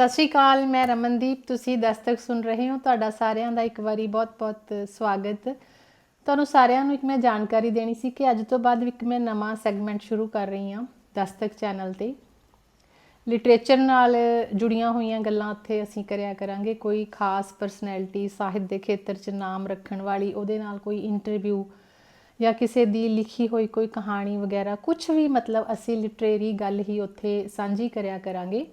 ਸਤਿ ਸ਼੍ਰੀ ਅਕਾਲ, ਮੈਂ ਰਮਨਦੀਪ, ਤੁਸੀਂ ਦਸਤਕ ਸੁਣ ਰਹੇ ਹੋ ਤੁਹਾਡਾ ਸਾਰਿਆਂ ਦਾ ਇੱਕ ਵਾਰੀ ਬਹੁਤ-ਬਹੁਤ ਸਵਾਗਤ। ਤੁਹਾਨੂੰ ਸਾਰਿਆਂ ਨੂੰ ਇੱਕ ਮੈਂ ਜਾਣਕਾਰੀ ਦੇਣੀ ਸੀ ਕਿ ਅੱਜ ਤੋਂ ਬਾਅਦ ਇੱਕ ਮੈਂ ਨਵਾਂ ਸੈਗਮੈਂਟ ਸ਼ੁਰੂ ਕਰ ਰਹੀ ਹਾਂ ਦਸਤਕ ਚੈਨਲ ਤੇ। ਲਿਟਰੇਚਰ ਨਾਲ ਜੁੜੀਆਂ ਹੋਈਆਂ ਗੱਲਾਂ ਉੱਥੇ ਅਸੀਂ ਕਰਿਆ ਕਰਾਂਗੇ। ਕੋਈ ਖਾਸ ਪਰਸਨੈਲਿਟੀ, ਸਾਹਿਤ ਦੇ ਖੇਤਰ 'ਚ ਨਾਮ ਰੱਖਣ ਵਾਲੀ, ਉਹਦੇ ਨਾਲ ਕੋਈ ਇੰਟਰਵਿਊ ਜਾਂ ਕਿਸੇ ਦੀ ਲਿਖੀ ਹੋਈ ਕੋਈ ਕਹਾਣੀ ਵਗੈਰਾ ਕੁਝ ਵੀ ਮਤਲਬ ਅਸੀਂ ਲਿਟਰੇਰੀ ਗੱਲ ਹੀ ਉੱਥੇ ਸਾਂਝੀ ਕਰਿਆ ਕਰਾਂਗੇ।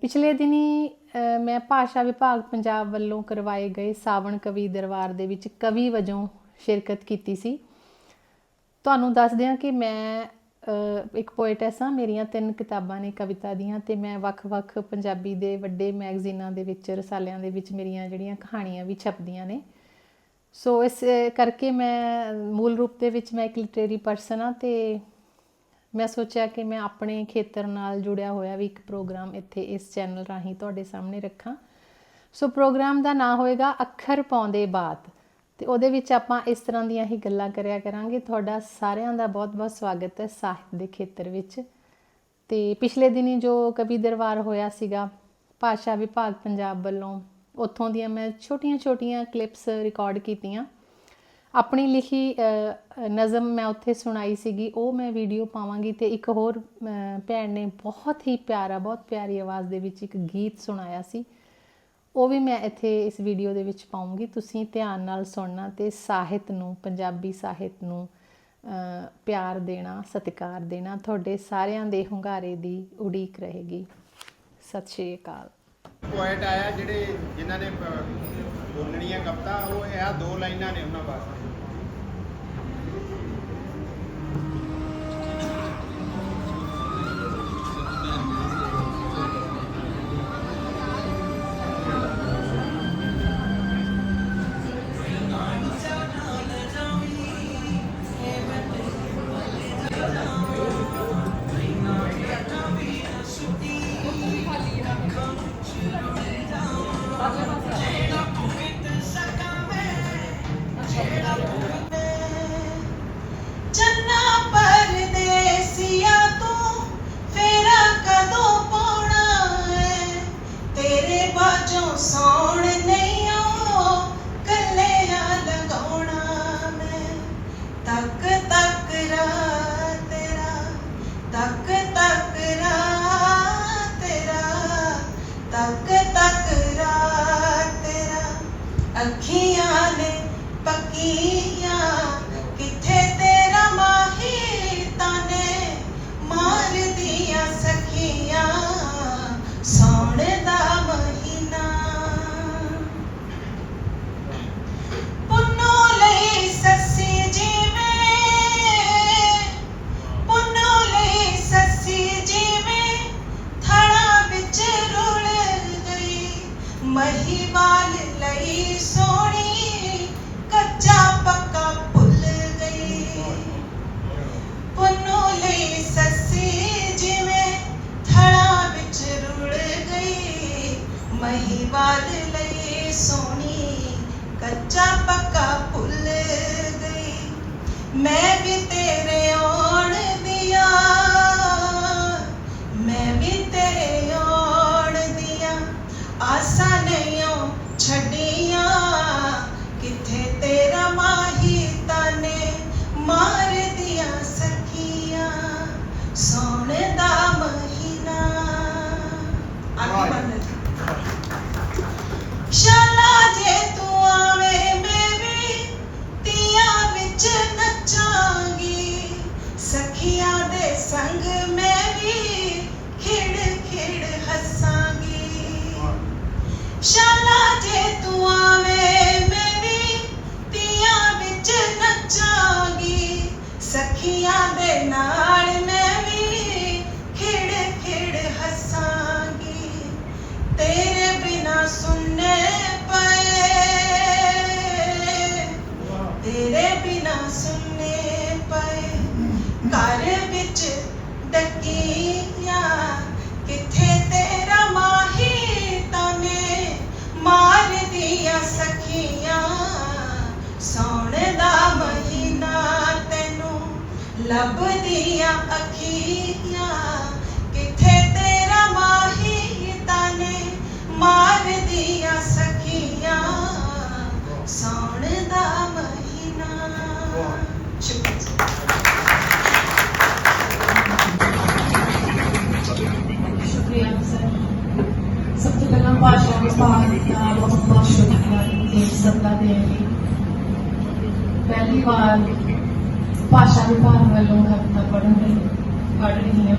ਪਿਛਲੇ ਦਿਨੀ ਮੈਂ ਭਾਸ਼ਾ ਵਿਭਾਗ ਪੰਜਾਬ ਵੱਲੋਂ ਕਰਵਾਏ ਗਏ ਸਾਵਣ ਕਵੀ ਦਰਬਾਰ ਦੇ ਵਿੱਚ ਕਵੀ ਵਜੋਂ ਸ਼ਿਰਕਤ ਕੀਤੀ ਸੀ। ਤੁਹਾਨੂੰ ਦੱਸਦੇ ਹਾਂ ਕਿ ਮੈਂ ਇੱਕ ਪੋਇਟੈਸ ਹਾਂ ਮੇਰੀਆਂ ਤਿੰਨ ਕਿਤਾਬਾਂ ਨੇ ਕਵਿਤਾ ਦੀਆਂ ਤੇ ਮੈਂ ਵੱਖ-ਵੱਖ ਪੰਜਾਬੀ ਦੇ ਵੱਡੇ ਮੈਗਜ਼ੀਨਾਂ ਦੇ ਵਿੱਚ, ਰਸਾਲਿਆਂ ਦੇ ਵਿੱਚ ਮੇਰੀਆਂ ਜਿਹੜੀਆਂ ਕਹਾਣੀਆਂ ਵੀ ਛਪਦੀਆਂ ਨੇ। ਸੋ ਇਸ ਕਰਕੇ ਮੈਂ, ਮੂਲ ਰੂਪ ਦੇ ਵਿੱਚ ਮੈਂ ਇੱਕ ਲਿਟਰੇਰੀ ਪਰਸਨ ਹਾਂ ਤੇ ਮੈਂ ਸੋਚਿਆ ਕਿ ਮੈਂ ਆਪਣੇ ਖੇਤਰ ਨਾਲ ਜੁੜਿਆ ਹੋਇਆ ਵੀ ਇੱਕ ਪ੍ਰੋਗਰਾਮ ਇੱਥੇ ਇਸ ਚੈਨਲ ਰਾਹੀਂ ਤੁਹਾਡੇ ਸਾਹਮਣੇ ਰੱਖਾਂ। ਸੋ ਪ੍ਰੋਗਰਾਮ ਦਾ ਨਾਮ ਹੋਏਗਾ ਅੱਖਰ ਪਾਉਂਦੇ ਬਾਤ ਤੇ ਉਹਦੇ ਵਿੱਚ ਆਪਾਂ ਇਸ ਤਰ੍ਹਾਂ ਦੀਆਂ ਹੀ ਗੱਲਾਂ ਕਰਿਆ ਕਰਾਂਗੇ। ਤੁਹਾਡਾ ਸਾਰਿਆਂ ਦਾ ਬਹੁਤ-ਬਹੁਤ ਸਵਾਗਤ ਹੈ ਸਾਹਿਤ ਦੇ ਖੇਤਰ ਵਿੱਚ। ਤੇ ਪਿਛਲੇ ਦਿਨੀ ਜੋ ਕਵੀ ਦਰਬਾਰ ਹੋਇਆ ਸੀਗਾ, ਭਾਸ਼ਾ ਵਿਭਾਗ ਪੰਜਾਬ ਵੱਲੋਂ, ਉੱਥੋਂ ਦੀਆਂ ਮੈਂ ਛੋਟੀਆਂ-ਛੋਟੀਆਂ ਕਲਿੱਪਸ ਰਿਕਾਰਡ ਕੀਤੀਆਂ। ਆਪਣੀ ਲਿਖੀ ਨਜ਼ਮ ਮੈਂ ਉੱਥੇ ਸੁਣਾਈ ਸੀਗੀ, ਉਹ ਮੈਂ ਵੀਡੀਓ ਪਾਵਾਂਗੀ ਤੇ ਇੱਕ ਹੋਰ ਭੈਣ ਨੇ ਬਹੁਤ ਹੀ ਪਿਆਰਾ, ਬਹੁਤ ਪਿਆਰੀ ਆਵਾਜ਼ ਦੇ ਵਿੱਚ ਇੱਕ ਗੀਤ ਸੁਣਾਇਆ ਸੀ। ਉਹ ਵੀ ਮੈਂ ਇੱਥੇ ਇਸ ਵੀਡੀਓ ਦੇ ਵਿੱਚ ਪਾਉਂਗੀ। ਤੁਸੀਂ ਧਿਆਨ ਨਾਲ ਸੁਣਨਾ ਤੇ ਸਾਹਿਤ ਨੂੰ, ਪੰਜਾਬੀ ਸਾਹਿਤ ਨੂੰ ਪਿਆਰ ਦੇਣਾ, ਸਤਿਕਾਰ ਦੇਣਾ, ਤੁਹਾਡੇ ਸਾਰਿਆਂ ਦੇ ਹੁੰਗਾਰੇ ਦੀ ਉਡੀਕ ਰਹੇਗੀ। ਸਤਿ ਸ਼੍ਰੀ ਅਕਾਲ। ਪੋਇਟ ਆਇਆ ਜਿਹੜੇ ਜਿਨ੍ਹਾਂ ਨੇ ਬੋਲਣੀਆਂ ਕਵਿਤਾ ਉਹ ਇਹ ਦੋ ਲਾਈਨਾਂ ਨੇ ਉਹਨਾਂ ਵਾਸਤੇ Okay. ਗਈ ਮਹੀਵਾਲ ਲਈ ਸੋਹਣੀ ਕੱਚਾ ਪੱਕਾ ਭੁੱਲ ਗਈ ਮੈਂ ਵੀ ਤੇਰੇ ਸੰਗ ਮੈਂ ਵੀ ਖਿੜ ਖਿੜ ਹੱਸਾਂਗੀ। ਸ਼ਾਲਾ ਜੇ ਤੂੰ ਆਵੇਂ ਮੈਂ ਵੀ ਤੀਆਂ ਵਿੱਚ ਨੱਚਾਂਗੀ। ਸਖੀਆਂ ਦੇ ਨਾਲ رب دیا اکیلیاں کتھے تیرا ماہی تانے مار دیا سکیاں سون دا مہینہ شکریہ سر سب تو پہلا بہت بہت شکریہ سب کا پہلی بار ਭਾਸ਼ਾ ਵਿਭਾਗ ਵੱਲੋਂ ਕਵਿਤਾ ਪੜ੍ਹਨ ਲਈ ਪੜ੍ਹ ਰਹੀ ਹਾਂ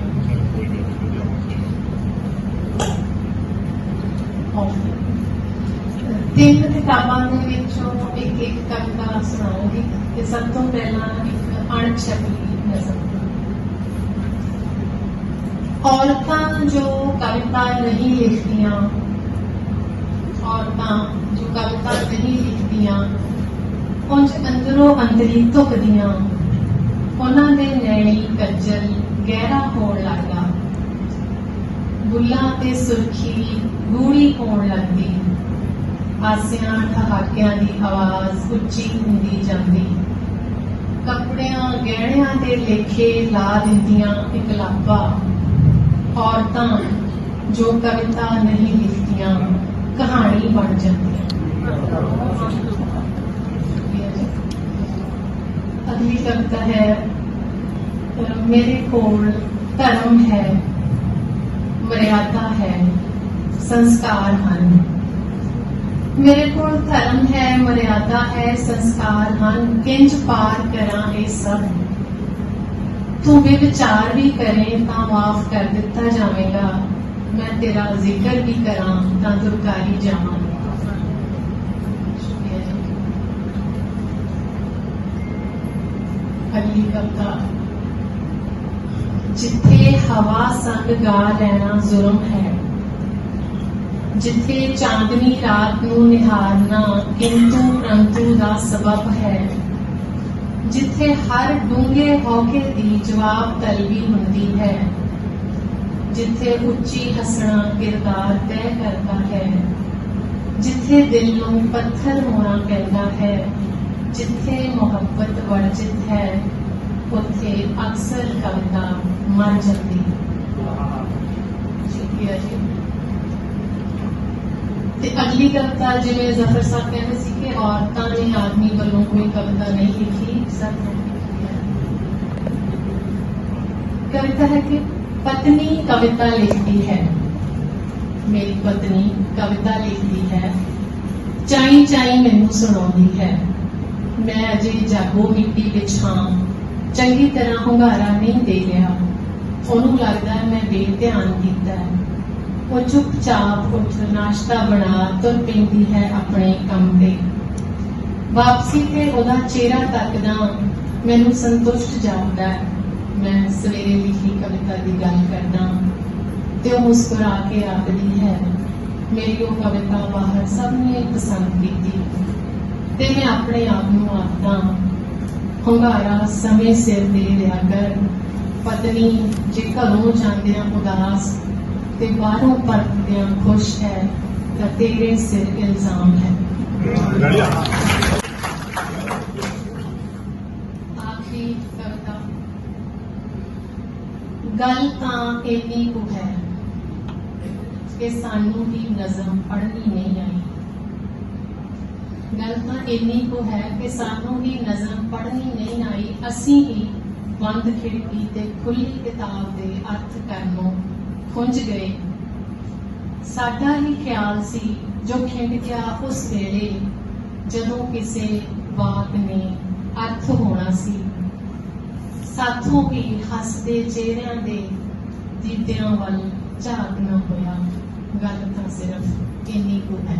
ਤਿੰਨ ਕਿਤਾਬਾਂ ਦੇ ਵਿੱਚੋਂ ਇੱਕ ਇੱਕ ਕਵਿਤਾ ਸੁਣਾਉਂਗੀ ਤੇ ਸਭ ਤੋਂ ਪਹਿਲਾਂ ਇੱਕ ਅਣਛਪੀ ਨਜ਼ਰ ਔਰਤਾਂ ਜੋ ਕਵਿਤਾ ਨਹੀਂ ਲਿਖਦੀਆਂ, ਔਰਤਾਂ ਜੋ ਕਵਿਤਾ ਨਹੀਂ ਲਿਖਦੀਆਂ ਉਂਝ ਅੰਦਰੋਂ ਅੰਦਰੀ ਧੁਕਦੀਆਂ। ਉਹਨਾਂ ਦੇ ਨੈਣੀ ਕੱਜਲ ਗਹਿਰਾ ਹੋਣ ਲੱਗਦਾ ਬੁੱਲਾਂ ਤੇ ਸੁਰਖੀ ਗੂੜੀ ਹੋਣ ਲੱਗਦੀ ਹਾਸਿਆਂ, ਠਹਾਕਿਆਂ ਦੀ ਆਵਾਜ਼ ਉੱਚੀ ਹੁੰਦੀ ਜਾਂਦੀ। ਕੱਪੜਿਆਂ ਗਹਿਣਿਆਂ ਦੇ ਲੇਖੇ ਲਾ ਦਿੰਦੀਆਂ ਇਕਲਾਪਾ ਔਰਤਾਂ ਜੋ ਕਵਿਤਾ ਨਹੀਂ ਲਿਖਦੀਆਂ, ਕਹਾਣੀ ਬਣ ਜਾਂਦੀਆਂ। ਅਗਲੀ ਕਵਿਤਾ ਹੈ ਅਹ ਮੇਰੇ ਕੋਲ ਧਰਮ ਹੈ ਮਰਿਆਦਾ ਹੈ ਸੰਸਕਾਰ ਹਨ ਮੇਰੇ ਕੋਲ ਧਰਮ ਹੈ ਮਰਿਆਦਾ ਹੈ ਸੰਸਕਾਰ ਹਨ ਕਿੰਜ ਪਾਰ ਕਰਾਂ ਇਹ ਸਭ ਤੂੰ ਵੀ ਵਿਚਾਰ ਵੀ ਕਰੇ ਤਾਂ ਮਾਫ ਕਰ ਦਿੱਤਾ ਜਾਵੇਗਾ ਮੈਂ ਤੇਰਾ ਜ਼ਿਕਰ ਵੀ ਕਰਾਂ ਤਾਂ ਦੁਰਕਾਰੀ ਜਾਵਾਂਗਾ ਸ਼ੁਕਰੀਆ ਜੀ ਅਗਲੀ ਕਵਿਤਾ ਜਿੱਥੇ ਹਵਾ ਸੰਗ ਗਾ ਲੈਣਾ ਜ਼ੁਲਮ ਹੈ ਜਿੱਥੇ ਚਾਂਦਨੀ ਰਾਤ ਨੂੰ ਨਿਹਾਰਨਾ ਕਿੰਤੂ ਪ੍ਰੰਤੂ ਦਾ ਸਬਬ ਹੈ ਜਿੱਥੇ ਹਰ ਡੂੰਘੇ ਹੌਕੇ ਦੀ ਜਵਾਬ ਤਲਬੀ ਹੁੰਦੀ ਹੈ ਜਿੱਥੇ ਉੱਚੀ ਹੱਸਣਾ ਕਿਰਦਾਰ ਤੈਅ ਕਰਦਾ ਹੈ ਜਿੱਥੇ ਦਿਲ ਨੂੰ ਪੱਥਰ ਹੋਣਾ ਪੈਂਦਾ ਹੈ ਜਿੱਥੇ ਮੁਹੱਬਤ ਵਰਜਿਤ ਹੈ ਉੱਥੇ ਅਕਸਰ ਕਵਿਤਾ ਮਰ ਜਾਂਦੀ ਹੈ ਸ਼ੁਕਰੀਆ ਜੀ ਤੇ ਅਗਲੀ ਕਵਿਤਾ ਜਿਵੇਂ ਜ਼ਫਰ ਸਾਹਿਬ ਕਹਿੰਦੇ ਸੀ ਕਿ ਔਰਤਾਂ ਨੇ ਆਦਮੀ ਵੱਲੋਂ ਕੋਈ ਕਵਿਤਾ ਨਹੀਂ ਲਿਖੀ ਸਭ ਨੇ ਲਿਖੀ ਹੈ ਕਵਿਤਾ ਹੈ ਕਿ ਪਤਨੀ ਕਵਿਤਾ ਲਿਖਦੀ ਹੈ ਮੇਰੀ ਪਤਨੀ ਕਵਿਤਾ ਲਿਖਦੀ ਹੈ ਮੈਂ ਅਜੇ ਜਾਗੋ ਮਿੱਟੀ ਵਿੱਚ ਹਾਂ। ਚੰਗੀ ਤਰ੍ਹਾਂ ਹੁੰਗਾਰਾ ਨਹੀਂ ਦੇ ਰਿਹਾ। ਉਹਨੂੰ ਲੱਗਦਾ ਮੈਂ ਬੇਧਿਆਨ ਕੀਤਾ ਹੈ। ਉਹ ਚੁੱਪਚਾਪ ਉੱਠ ਨਾਸ਼ਤਾ ਬਣਾ ਤੁਰ ਪੈਂਦੀ ਹੈ ਆਪਣੇ ਕੰਮ ਤੇ। ਵਾਪਸੀ ਤੇ ਉਹਦਾ ਚਿਹਰਾ ਤੱਕਦਾ ਮੈਨੂੰ ਸੰਤੁਸ਼ਟ ਜਾਪਦਾ ਹੈ। ਮੈਂ ਸਵੇਰੇ ਲਿਖੀ ਕਵਿਤਾ ਦੀ ਗੱਲ ਕਰਦਾ ਤੇ ਉਹ ਮੁਸਕਰਾ ਕੇ ਆਖਦੀ ਹੈ, ਮੇਰੀ ਉਹ ਕਵਿਤਾ ਬਾਹਰ ਸਭ ਨੇ ਪਸੰਦ ਕੀਤੀ। ਤੇ ਮੈਂ ਆਪਣੇ ਆਪ ਨੂੰ ਆਖਦਾ ਹੁੰਗਾਰਾ ਸਮੇਂ ਸਿਰ ਦੇ ਲਿਆ ਕਰ। ਪਤਨੀ ਜੇ ਘਰੋਂ ਜਾਂਦਿਆਂ ਉਦਾਸ ਤੇ ਬਾਹਰੋਂ ਪਰਤਦਿਆਂ ਖੁਸ਼ ਹੈ ਤਾਂ ਤੇਰੇ ਸਿਰ ਇਲਜ਼ਾਮ ਹੈ। ਆਖਰੀ ਕਵਿਤਾ। ਗੱਲ ਤਾਂ ਇੰਨੀ ਕੁ ਹੈ ਕਿ ਸਾਨੂੰ ਹੀ ਨਜ਼ਮ ਪੜ੍ਹਨੀ ਨਹੀਂ ਆਈ। ਗੱਲ ਤਾਂ ਇੰਨੀ ਕੁ ਹੈ ਕਿ ਸਾਨੂੰ ਹੀ ਨਜ਼ਮ ਪੜ੍ਹਨੀ ਨਹੀਂ ਆਈ। ਅਸੀਂ ਹੀ ਬੰਦ ਖਿੜਕੀ ਤੇ ਖੁੱਲੀ ਕਿਤਾਬ ਦੇ ਅਰਥ ਕਰਨੋਂ ਖੁੰਝ ਗਏ। ਸਾਡਾ ਹੀ ਖਿਆਲ ਸੀ, ਜੋ ਖਿੰਡ ਗਿਆ ਉਸ ਵੇਲੇ, ਜਦੋਂ ਕਿਸੇ ਬਾਤ ਨੇ ਅਰਥ ਹੋਣਾ ਸੀ। ਸਾਥੋਂ ਵੀ ਹੱਸਦੇ ਚਿਹਰਿਆਂ ਦੇ ਦੀਦਿਆਂ ਵੱਲ ਝਾਕਣਾ ਹੋਇਆ ਗੱਲ ਤਾਂ ਸਿਰਫ ਇੰਨੀ ਕੁ ਹੈ।